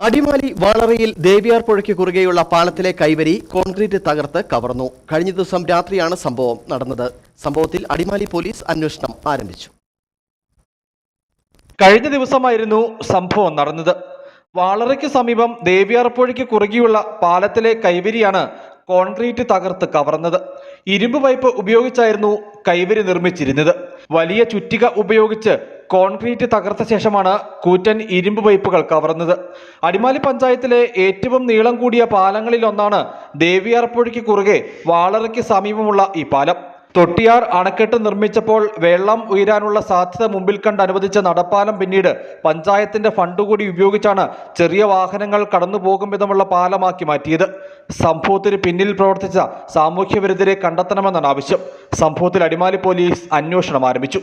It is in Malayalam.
അടിമാലി വാളറയിൽ ദേവിയാർ പുഴയ്ക്ക് കുറുകെയുള്ള പാലത്തിലെ കൈവരി കോൺക്രീറ്റ് തകർത്ത് കവർന്നു. കഴിഞ്ഞ ദിവസം രാത്രിയാണ് സംഭവം നടന്നത്. സംഭവത്തിൽ അടിമാലി പോലീസ് അന്വേഷണം ആരംഭിച്ചു. കഴിഞ്ഞ ദിവസമായിരുന്നു സംഭവം നടന്നത്. വാളറയ്ക്ക് സമീപം ദേവിയാർ പുഴയ്ക്ക് കുറുകിയുള്ള പാലത്തിലെ കൈവരിയാണ് കോൺക്രീറ്റ് തകർത്ത് കവർന്നത്. ഇരുമ്പ് പൈപ്പ് ഉപയോഗിച്ചായിരുന്നു കൈവരി നിർമ്മിച്ചിരുന്നത്. വലിയ ചുറ്റിക ഉപയോഗിച്ച് കോൺക്രീറ്റ് തകർത്ത ശേഷമാണ് കൂറ്റൻ ഇരുമ്പ് പൈപ്പുകൾ കവർന്നത്. അടിമാലി പഞ്ചായത്തിലെ ഏറ്റവും നീളം കൂടിയ പാലങ്ങളിൽ ഒന്നാണ് ദേവിയാർപ്പുഴയ്ക്ക് കുറുകെ വാളറയ്ക്ക് സമീപമുള്ള ഈ പാലം. തൊട്ടിയാർ അണക്കെട്ട് നിർമ്മിച്ചപ്പോൾ വെള്ളം ഉയരാനുള്ള സാധ്യത മുമ്പിൽ കണ്ട് അനുവദിച്ച നടപ്പാലം പിന്നീട് പഞ്ചായത്തിന്റെ ഫണ്ട് കൂടി ഉപയോഗിച്ചാണ് ചെറിയ വാഹനങ്ങൾ കടന്നു പോകും വിധമുള്ള പാലമാക്കി മാറ്റിയത്. സംഭവത്തിന് പിന്നിൽ പ്രവർത്തിച്ച സാമൂഹ്യ വിരുദ്ധരെ കണ്ടെത്തണമെന്നാണ് ആവശ്യം. സംഭവത്തിൽ അടിമാലി പോലീസ് അന്വേഷണം ആരംഭിച്ചു.